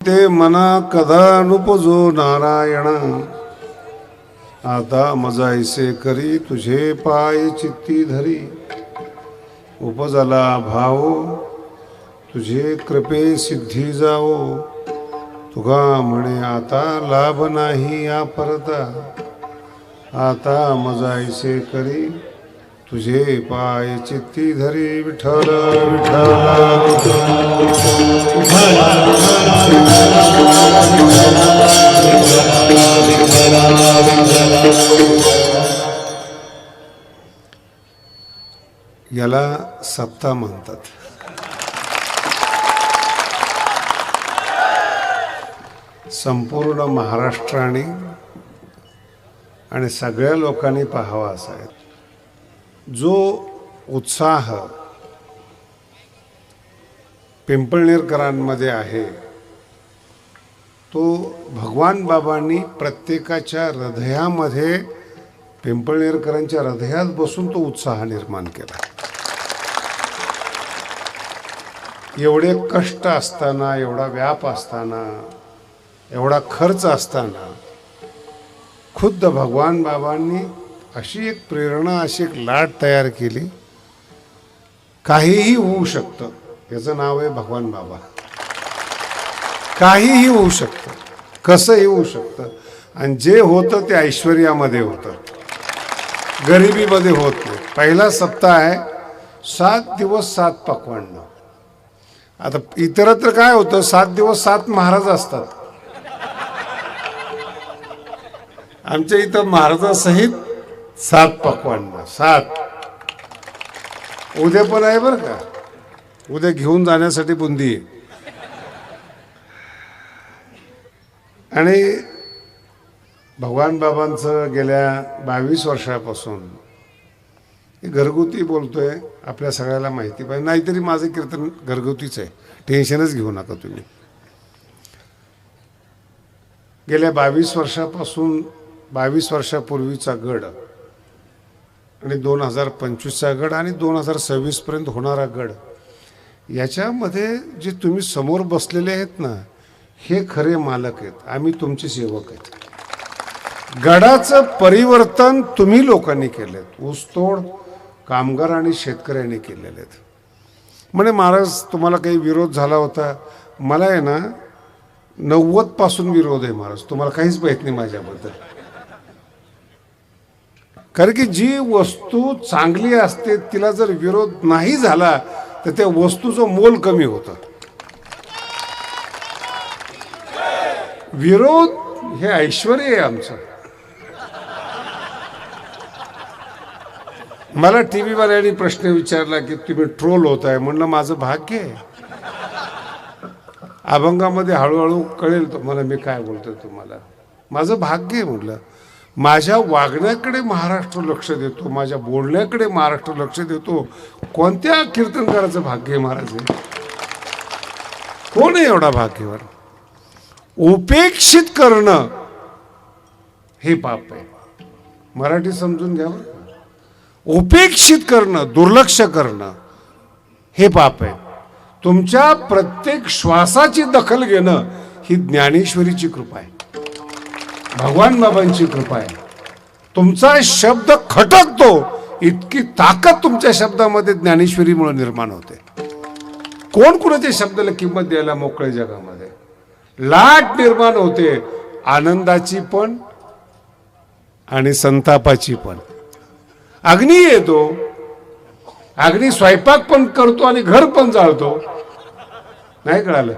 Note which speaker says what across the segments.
Speaker 1: ते मना कदा नुपजो नारायण. आता मजायसे करी तुझे पाय चित्ती धरी. उपजला भाव तुझे कृपे सिद्धी जावो. तुगा म्हणे आता लाभ नाही या परता आता मजायसे करी तुझे पाय चित्ती धरी विठ्ठल विठल याला सत्ता म्हणतात. संपूर्ण महाराष्ट्राने आणि सगळ्या लोकांनी पाहावा असा जो उत्साह पिंपळनेरकरांमध्ये आहे तो भगवान बाबांनी प्रत्येकाच्या हृदयामध्ये पिंपळनेरकरांच्या हृदयात बसून तो उत्साह निर्माण केला. एवढे कष्ट असताना एवढा व्याप असताना एवढा खर्च असताना खुद्द भगवान बाबांनी अशी एक प्रेरणा अशी एक लाट तयार केली. काहीही होऊ शकतं. याचं नाव आहे भगवान बाबा. काहीही होऊ शकतं. कसंही होऊ शकतं. आणि जे होतं ते ऐश्वर्यामध्ये होतं. गरिबीमध्ये होत नाही. पहिला सप्ताह आहे सात दिवस सात पकवानं आता इतरत्र काय होतं? सात दिवस सात महाराज असतात. आमच्या इथं महाराजासहित सात पकवानना सात. उद्या पण आहे बरं का. उद्या घेऊन जाण्यासाठी बुंदी आणि भगवान बाबांचं गेल्या बावीस वर्षापासून घरगुती बोलतोय आपल्या सगळ्याला माहिती पाहिजे. नाहीतरी माझं कीर्तन घरगुतीच आहे. टेन्शनच घेऊ नका तुम्ही. गेल्या बावीस वर्षापासून बावीस वर्षापूर्वीचा गड आणि दोन हजार पंचवीसचा गड आणि दोन हजार सव्वीसपर्यंत होणारा गड. याच्यामध्ये जे तुम्ही समोर बसलेले आहेत ना हे खरे मालक आहेत. आम्ही तुमचे सेवक आहेत. गडाचं परिवर्तन तुम्ही लोकांनी केलेत ऊसतोड कामगार आणि शेतकऱ्यांनी केलेले आहेत. म्हणे महाराज तुम्हाला काही विरोध झाला होता. मला आहे ना नव्वदपासून विरोध आहे महाराज. तुम्हाला काहीच माहीत नाही माझ्याबद्दल. कारण की जी वस्तू चांगली असते तिला जर विरोध नाही झाला तर त्या वस्तूचं मोल कमी होतं. विरोध हे ऐश्वर आहे आमचं. मला टी व्हीवाल्यांनी प्रश्न विचारला की तुम्ही ट्रोल होत आहे म्हणलं माझं भाग्य आहे. अभंगामध्ये हळूहळू कळेल तुम्हाला मी काय बोलतोय तुम्हाला. माझं भाग्य आहे म्हटलं माझ्या वागण्याकडे महाराष्ट्र लक्ष देतो माझ्या बोलण्याकडे महाराष्ट्र लक्ष देतो. कोणत्या कीर्तनकाराचं भाग्य आहे महाराज हे? कोण आहे एवढा भाग्यवान? उपेक्षित करणं हे पाप आहे. मराठी समजून घ्या उपेक्षित करणं दुर्लक्ष करणं हे पाप आहे. तुमच्या प्रत्येक श्वासाची दखल घेणं ही ज्ञानेश्वरीची कृपा आहे. भगवान बाबांची कृपा आहे. तुमचा शब्द खटकतो इतकी ताकद तुमच्या शब्दामध्ये ज्ञानेश्वरीमुळे निर्माण होते. कोण कुणाच्या शब्दाला किंमत द्यायला मोकळे जगामध्ये? लाट निर्माण होते आनंदाची पण आणि संतापाची पण. अग्नी येतो अग्नी स्वयंपाक पण करतो आणि घर पण जाळतो. नाही कळालं?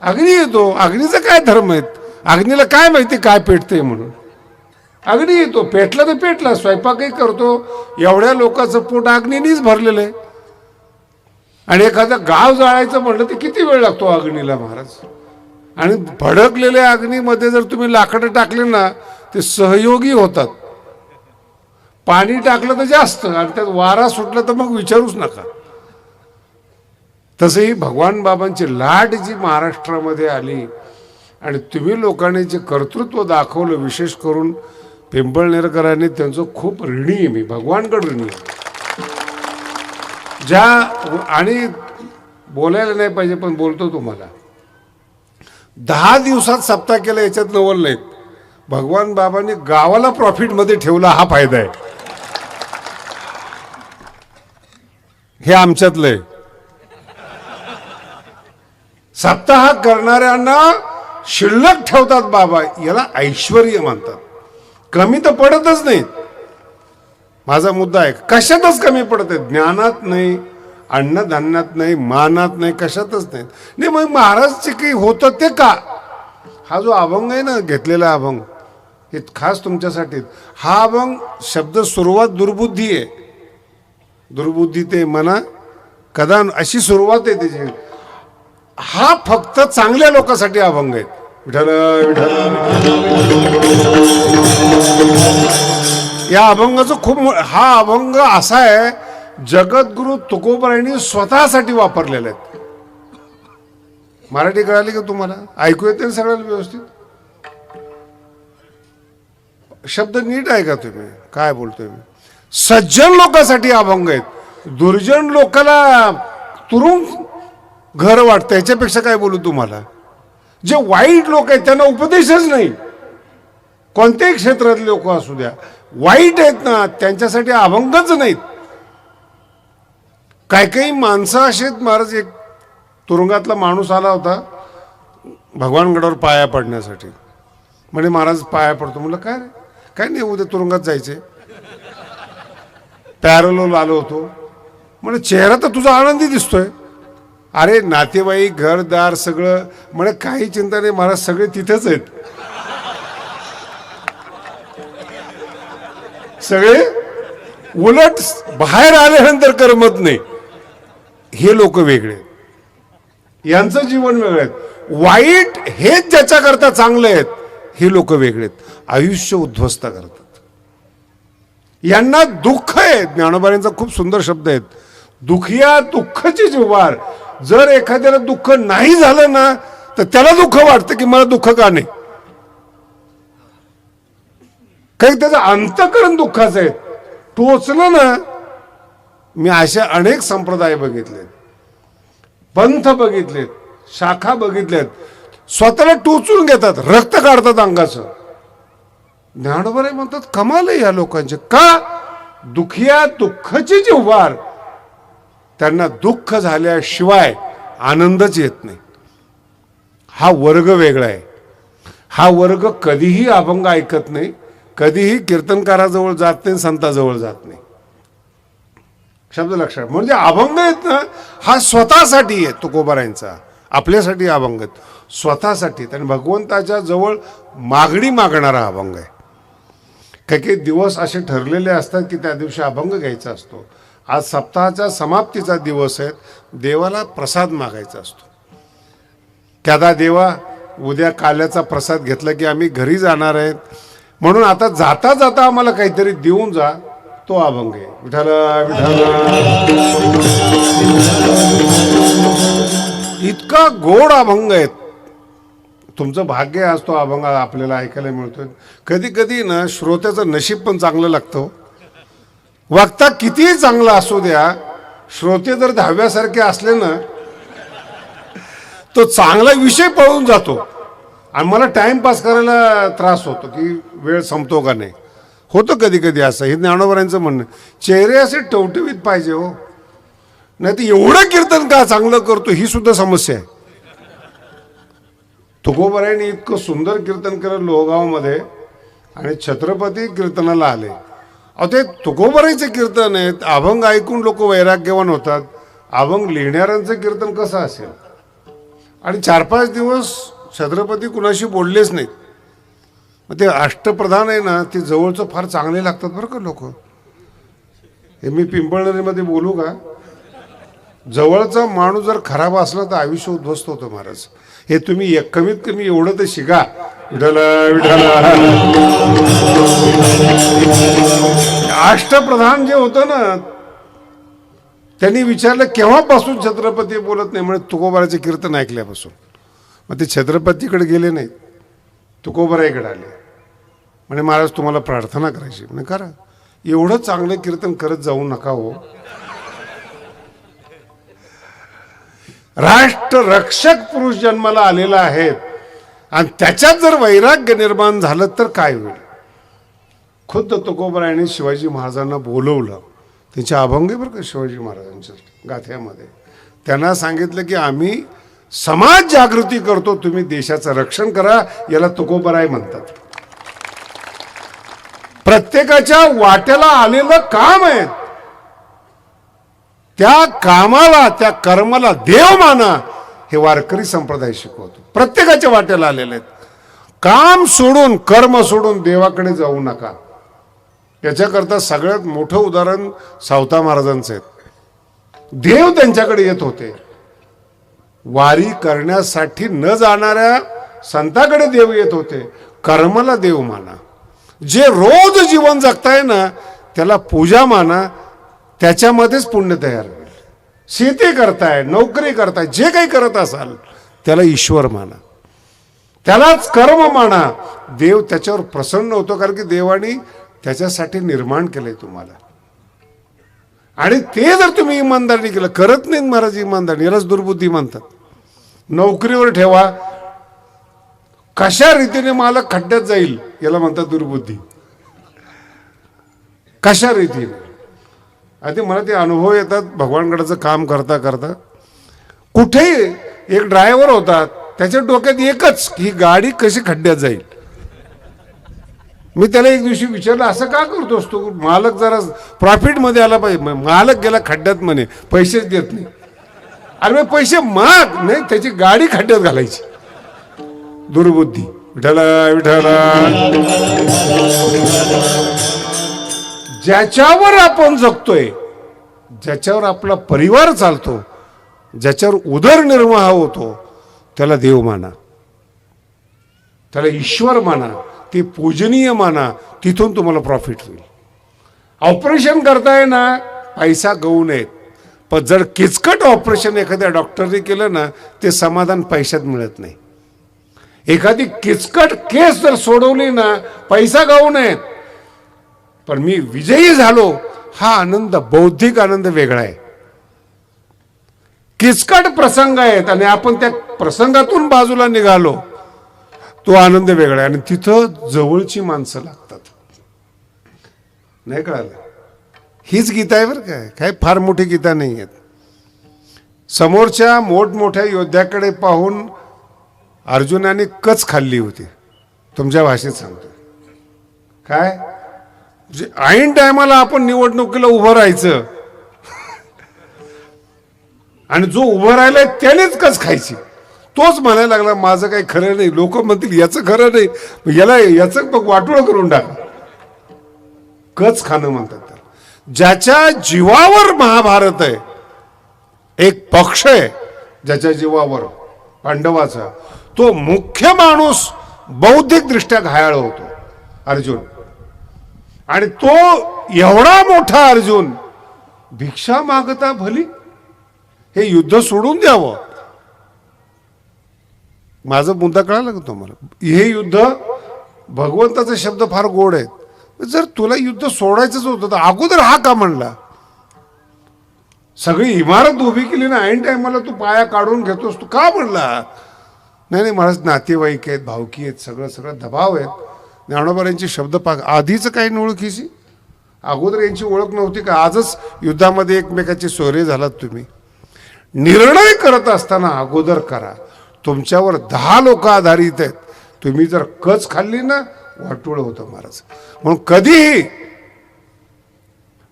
Speaker 1: अग्नी येतो अग्नीचा काय धर्म आहेत? अग्नीला काय माहिती काय पेटते म्हणून? अग्नी येतो पेटला तर पेटला स्वयंपाकही करतो. एवढ्या लोकांचं पोट अग्नीनीच भरलेलं आहे. आणि एखादं गाव जाळायचं म्हणलं तर किती वेळ लागतो अग्नीला महाराज? आणि भडकलेल्या अग्नीमध्ये जर तुम्ही लाकडं टाकले ना ते सहयोगी होतात. पाणी टाकलं तर जास्त आणि त्यात वारा सुटला तर मग विचारूच नका. तसंही भगवान बाबांची लाट जी महाराष्ट्रामध्ये आली आणि तुम्ही लोकांनी जे कर्तृत्व दाखवलं विशेष करून पिंपळनेरकरांनी त्यांचं खूप ऋणी आहे मी भगवानकड ऋणी आहे. ज्या आणि बोलायला नाही पाहिजे पण बोलतो तुम्हाला. दहा दिवसात सप्ताह केला याच्यात नवल नाहीत. भगवान बाबांनी गावाला प्रॉफिटमध्ये ठेवला हा फायदा आहे. हे आमच्यातलं आहे. सप्ताह करणाऱ्यांना शिल्लक ठेवतात बाबा याला ऐश्वर मानतात कमी तर पडतच नाहीत माझा मुद्दा आहे कशातच कमी पडत आहे ज्ञानात नाही अन्नधान्यात नाही मानात नाही कशातच नाही. नाही मग महाराजचे काही होतं ते का? हा जो अभंग आहे ना घेतलेला अभंग हे खास तुमच्यासाठी. हा अभंग शब्द सुरुवात दुर्बुद्धी आहे. दुर्बुद्धी ते मना कदा अशी सुरुवात आहे त्याची. हा फक्त चांगल्या लोकांसाठी अभंग आहे विठ्ठल विठ्ठल. या अभंगाचं खूप हा अभंग असा आहे जगद्गुरु तुकोबरायांनी स्वतःसाठी वापरलेले आहेत. मराठी कळाली का तुम्हाला? ऐकू येते ना सगळ्याला व्यवस्थित? शब्द नीट आहे का तुम्ही. काय बोलतोय मी? सज्जन लोकांसाठी अभंग आहेत. दुर्जन लोकाला तुरुंग घर वाटतं याच्यापेक्षा काय बोलू तुम्हाला? जे वाईट लोक आहेत त्यांना उपदेशच नाही. कोणत्याही क्षेत्रातले लोक असू द्या. वाईट आहेत ना त्यांच्यासाठी अभंगच नाहीत. काही काही माणसं अशी आहेत महाराज एक तुरुंगातला माणूस आला होता भगवानगडावर पाया पडण्यासाठी. म्हणे महाराज पाया पडतो. म्हटलं काय रे? काय नाही उद्या तुरुंगात जायचे. पॅरलोल आलो होतो. म्हणजे चेहरा तर तुझा आनंदी दिसतोय. अरे नातेवाईक घरदार सगळं. म्हणे काही चिंता नाही महाराज सगळे तिथेच आहेत. सगळे उलट बाहेर आल्यानंतर करमत नाही. हे लोक वेगळे. यांचं जीवन वेगळं आहे. वाईट हेच ज्याच्याकरता चांगले आहेत हे लोक वेगळे आहेत. आयुष्य उद्ध्वस्त करतात. यांना दुःख आहे. ज्ञानोबाऱ्यांचा खूप सुंदर शब्द आहेत. दुखिया दुःखाची जिव्हार जर एखाद्याला दुःख नाही झालं ना तर त्याला दुःख वाटतं की मला दुःख का नाही? काही त्याचं अंतकरण दुःखाचं आहे. टोचलं ना मी असे अनेक संप्रदाय बघितलेत. पंथ बघितलेत शाखा बघितल्यात स्वतःला टोचून घेतात रक्त काढतात अंगाचं. ज्ञानोबरे म्हणतात कमाल या लोकांचे. का? दुखिया दुःखाची जी उभार त्यांना दुःख झाल्याशिवाय आनंदच येत नाही. हा वर्ग वेगळा आहे. हा वर्ग कधीही अभंग ऐकत नाही कधीही कीर्तनकाराजवळ जात नाही संताजवळ जात नाही. शब्द लक्षात म्हणजे अभंग आहेत ना हा स्वतःसाठी आहे तुकोबारायांचा. आपल्यासाठी अभंग आहेत. स्वतःसाठी. आणि भगवंताच्या जवळ मागणी मागणारा अभंग आहे. काही काही दिवस असे ठरलेले असतात की त्या दिवशी अभंग घ्यायचा असतो. आज सप्ताहाच्या समाप्तीचा दिवस आहे. देवाला प्रसाद मागायचा असतो. त्यादा देवा उद्या काल्याचा प्रसाद घेतला की आम्ही घरी जाणार आहेत म्हणून आता जाता जाता आम्हाला काहीतरी देऊन जा तो अभंग आहे. विठाला विठाला इतका गोड अभंग आहेत तुमचं भाग्य आज तो अभंग आपल्याला ऐकायला मिळतो कधी कधी ना श्रोत्याचं नशीब पण चांगलं लागतं हो. वक्ता कितीही चांगला असू द्या श्रोते जर दहाव्यासारखे असले ना तो चांगला विषय पळून जातो. आणि मला टाइमपास करायला त्रास होतो की वेळ संपतो का नाही. होतं कधी कधी असं. हे ज्ञानोबरांचं म्हणणं चेहरे असे टवटवीत पाहिजे हो. नाही तर एवढं कीर्तन का चांगलं करतो ही सुद्धा समस्या आहे. तुकोबरायांनी इतकं सुंदर कीर्तन केलं लोहगावमध्ये आणि छत्रपती कीर्तनाला आले. अहो ते तुकोबराईचे कीर्तन आहेत. अभंग ऐकून लोक वैराग्यवान होतात. अभंग लिहिणाऱ्यांचं कीर्तन कसं असेल? आणि चार पाच दिवस छत्रपती कुणाशी बोललेच नाहीत. मग ते अष्टप्रधान आहे ना ते जवळचं फार चांगले लागतात बरं का लोक. हे मी पिंपळनेरीमध्ये बोलू का? जवळचा माणूस जर खराब असला तर आयुष्य उद्ध्वस्त होतं महाराज. हे तुम्ही एक कमीत कमी एवढं तर शिका. अष्टप्रधान जे होतं ना त्यांनी विचारलं केव्हापासून छत्रपती बोलत नाही? म्हणजे तुकोबाराचे कीर्तन ऐकल्यापासून. मग ते छत्रपतीकडे गेले नाहीत. तुकोबाराईकडे आले. म्हणे महाराज तुम्हाला प्रार्थना करायची म्हणजे करा. एवढं चांगलं कीर्तन करत जाऊ नका हो. राष्ट्र रक्षक पुरुष जन्माला आलेला आहेत आणि त्याच्यात जर वैराग्य निर्माण झालं तर काय होईल? खुद्द तुकोबरायांनी शिवाजी महाराजांना बोलवलं. त्यांच्या अभंगी बरं का शिवाजी महाराजांच्या गाथ्यामध्ये त्यांना सांगितलं की आम्ही समाज जागृती करतो तुम्ही देशाचं रक्षण करा याला तुकोबराय म्हणतात. प्रत्येकाच्या वाट्याला आलेलं काम आहे. त्या कामाला त्या कर्माला देव माना हे वारकरी संप्रदाय शिकवतो. प्रत्येकाच्या वाट्याला आलेले आहेत. काम सोडून कर्म सोडून देवाकडे जाऊ नका. याच्याकरता सगळ्यात मोठं उदाहरण सावता महाराजांचं आहे. देव त्यांच्याकडे येत होते. वारी करण्यासाठी न जाणाऱ्या संताकडे देव येत होते. कर्माला देव माना. जे रोज जीवन जगताय ना त्याला पूजा माना त्याच्यामध्येच पुण्य तयार होईल. शेती करताय नोकरी करताय जे काही करत असाल त्याला ईश्वर माना. त्यालाच कर्म माना. देव त्याच्यावर प्रसन्न होतो कारण की देवाने त्याच्यासाठी निर्माण केलंय तुम्हाला. आणि ते जर तुम्ही इमानदारी केलं करत नाहीत महाराज इमानदारी यालाच दुर्बुद्धी म्हणतात. नोकरीवर ठेवा. कशा रीतीने मला खड्ड्यात जाईल याला म्हणतात दुर्बुद्धी. कशा रीतीने? आधी मला ते अनुभव येतात भगवानगडाचं काम करता करता. कुठेही एक ड्रायव्हर होता त्याच्या डोक्यात एकच ही गाडी कशी खड्ड्यात जाईल. मी त्याला एक दिवशी विचारलं असं का करतोस तू? मालक जरा प्रॉफिटमध्ये आला पाहिजे. मालक गेला खड्ड्यात म्हणे पैसेच देत नाही. अरे मग पैसे माग नाही त्याची गाडी खड्ड्यात घालायची. दुर्बुद्धी. विठाला विठाला ज्याच्यावर आपण जगतोय ज्याच्यावर आपला परिवार चालतो ज्याच्यावर उदरनिर्वाह होतो त्याला देव माना. त्याला ईश्वर माना ते पूजनीय माना तिथून तुम्हाला प्रॉफिट होईल. ऑपरेशन करताय ना पैसा गहू नयेत. पण जर किचकट ऑपरेशन एखाद्या डॉक्टरने केलं ना ते समाधान पैशात मिळत नाही. एखादी किचकट केस जर सोडवली ना पैसा गाऊ नयेत. पण मी विजयी झालो हा आनंद बौद्धिक आनंद वेगळा आहे. किचकट प्रसंग आहेत आणि आपण त्या प्रसंगातून बाजूला निघालो तो आनंद वेगळा आहे. आणि तिथं जवळची माणसं लागतात. नाही कळालं? हीच गीता आहे बरं काय? काय फार मोठी गीता नाही आहेत. समोरच्या मोठमोठ्या योद्ध्याकडे पाहून अर्जुनाने कच खाल्ली होती. तुमच्या भाषेत सांगतो काय? जे ऐन टायमाला आपण निवडणुकीला उभं राहायचं. आणि जो उभं राहिलाय त्यानेच कच खायची? तोच म्हणायला लागला माझं काही खरं नाही. लोक म्हणतील याचं खरं नाही. याला याचं मग वाटोळं करून टाक. कच खाणं म्हणतात ज्याच्या जीवावर महाभारत आहे एक पक्ष आहे ज्याच्या जीवावर पांडवाचा तो मुख्य माणूस बौद्धिक दृष्ट्या घायाळ होतो. अर्जुन आणि तो एवढा मोठा अर्जुन भिक्षा मागता भली? हे युद्ध सोडून द्यावं. माझा मुद्दा कळाला का तुम्हाला? हे युद्ध भगवंताचे शब्द फार गोड आहेत. जर तुला युद्ध सोडायचंच होतं तर अगोदर हा का म्हणला? सगळी इमारत उभी केली ना ऐन टायमाला तू पाया काढून घेतोस तू का म्हणला? नाही नाही महाराज नातेवाईक आहेत भावकी आहेत सगळं सगळं दबाव आहेत. ज्ञानोबर शब्द पाक आधीच काही न ओळखीची. अगोदर यांची ओळख नव्हती का? आजच युद्धामध्ये एकमेकाचे सोयरे झालात तुम्ही. निर्णय करत असताना अगोदर करा. तुमच्यावर दहा लोक आधारित आहेत. तुम्ही जर कच खाल्ली ना वाटोळ होतं महाराज. म्हणून कधीही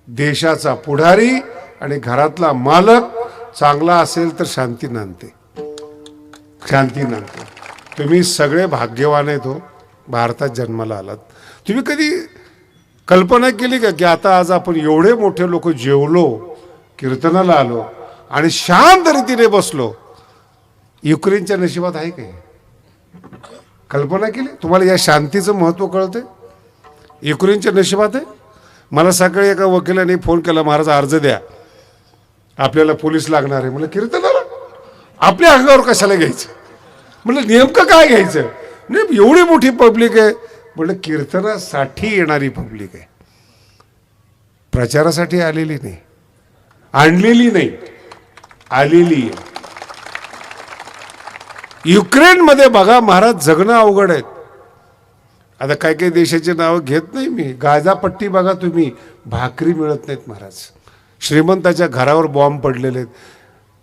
Speaker 1: देशाचा पुढारी आणि घरातला मालक चांगला असेल तर शांती नांदते. शांती नांदते. तुम्ही सगळे भाग्यवान आहेत हो. भारतात जन्माला आलात. तुम्ही कधी कल्पना केली का की आता आज आपण एवढे मोठे लोक जेवलो कीर्तनाला आलो आणि शांत रीतीने बसलो? युक्रेनच्या नशिबात आहे काय कल्पना केली? तुम्हाला या शांतीचं महत्त्व कळते युक्रेनच्या नशिबात आहे? मला सकाळी एका वकिलाने फोन केला महाराज अर्ज द्या. आपल्याला पोलीस लागणार आहे. म्हणलं कीर्तनाला? आपल्या अंगावर कशाला घ्यायचं? म्हणलं नेमकं काय घ्यायचं? नाही एवढी मोठी पब्लिक आहे. म्हणलं कीर्तनासाठी येणारी पब्लिक आहे. प्रचारासाठी आलेली नाही. आणलेली नाही. आलेली आहे. युक्रेनमध्ये बघा महाराज जगणं अवघड आहेत. आता काही काही देशाची नावं घेत नाही मी. गाजापट्टी बघा तुम्ही. भाकरी मिळत नाहीत महाराज. श्रीमंताच्या घरावर बॉम्ब पडलेले आहेत.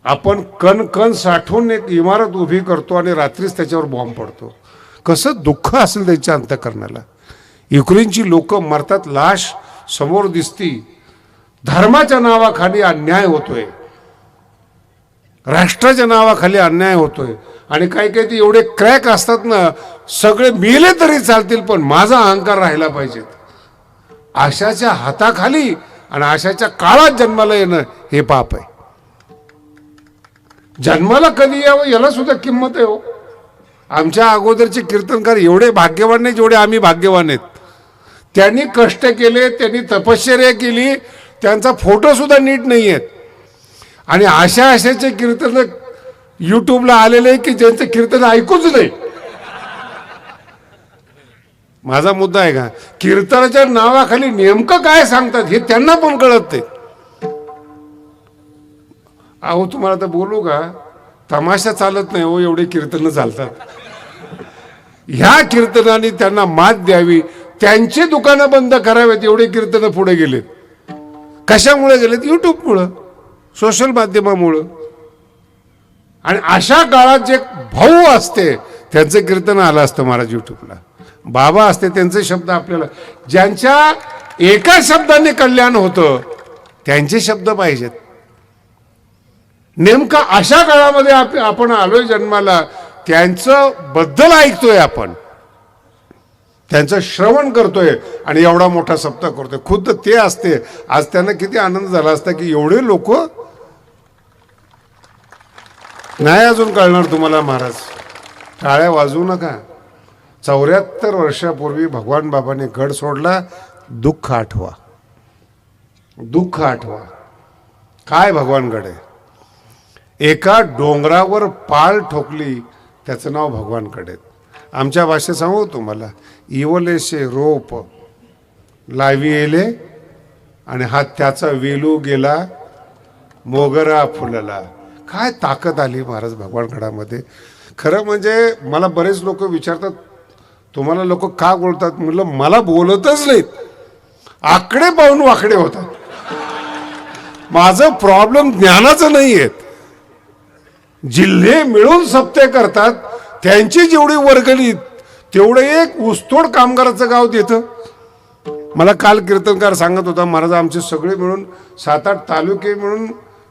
Speaker 1: आपण कण कण साठवून एक इमारत उभी करतो आणि रात्रीच त्याच्यावर बॉम्ब पडतो. कसं दुःख असेल त्यांच्या अंतकरणाला? युक्रेनची लोक मरतात लाश समोर दिसती. धर्माच्या नावाखाली अन्याय होतोय. राष्ट्राच्या नावाखाली अन्याय होतोय. आणि काही काही ते एवढे क्रॅक असतात ना सगळे मेले तरी चालतील पण माझा अहंकार राहिला पाहिजेत आशाच्या हाताखाली आणि आशाच्या काळात जन्माला येणं हे पाप आहे. जन्माला कधी यावं याला सुद्धा किंमत आहे हो. आमच्या अगोदरचे कीर्तनकार एवढे भाग्यवान नाही जेवढे आम्ही भाग्यवान आहेत. त्यांनी कष्ट केले त्यांनी तपश्चर्या केली त्यांचा फोटोसुद्धा नीट नाही आहेत आणि अशा अशाचे कीर्तन युट्यूबला आलेले आहे की ज्यांचं कीर्तन ऐकूच नाही. माझा मुद्दा आहे का? कीर्तनाच्या नावाखाली नेमकं काय सांगतात हे त्यांना पण कळत नाही. अहो तुम्हाला तर बोलू का? तमाशा चालत नाही हो एवढे कीर्तन चालतात. ह्या कीर्तनाने त्यांना मात द्यावी. त्यांची दुकानं बंद करावेत एवढे कीर्तन पुढे गेलेत. कशामुळे गेलेत? युट्यूबमुळं सोशल माध्यमामुळं. आणि अशा काळात जे भाऊ असते त्यांचं कीर्तन आलं असतं महाराज युट्यूबला बाबा असते त्यांचे शब्द आपल्याला ज्यांच्या एका शब्दाने कल्याण होतं त्यांचे शब्द पाहिजेत. नेमका अशा काळामध्ये आप- आपण आलोय जन्माला त्यांचं बद्दल ऐकतोय आपण. त्यांचं श्रवण करतोय आणि एवढा मोठा सप्ताह करतोय. खुद्द ते असते. आज त्यांना किती आनंद झाला असता की एवढे लोक नाही अजून कळणार तुम्हाला महाराज. टाळ्या वाजवू नका. चौऱ्याहत्तर वर्षापूर्वी भगवान बाबाने गड सोडला. दुःख आठवा. दुःख आठवा. काय भगवान गड आहे एका डोंगरावर पाल ठोकली. त्याचं नाव भगवानकडे आमच्या भाषेत सांगू तुम्हाला इवलेशे रोप लावी येले आणि हा त्याचा वेलू गेला मोगरा फुलला. काय ताकद आली महाराज भगवानगडामध्ये? खरं म्हणजे मला बरेच लोक विचारतात तुम्हाला लोक का बोलतात? म्हटलं मला बोलतच नाहीत. आकडे पाहून वाकडे होतात. माझं प्रॉब्लेम ज्ञानाचं नाही आहेत जिल्हे मिळून सप्ते करतात त्यांची जेवढी वर्गणी तेवढं एक ऊसतोड कामगाराचं गाव देतं. मला काल कीर्तनकार सांगत होता महाराज आमचे सगळे मिळून सात आठ तालुके मिळून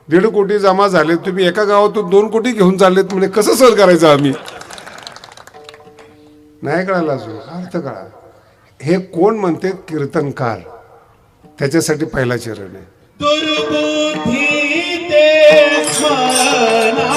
Speaker 1: दीड कोटी जमा झाले तुम्ही एका गावातून दोन कोटी घेऊन चाललेत म्हणजे कसं सर करायचं आम्ही? नाही कळायला अजून. अर्थ कळा हे कोण म्हणते? कीर्तनकार. त्याच्यासाठी पहिला चरण आहे.
Speaker 2: म्हणा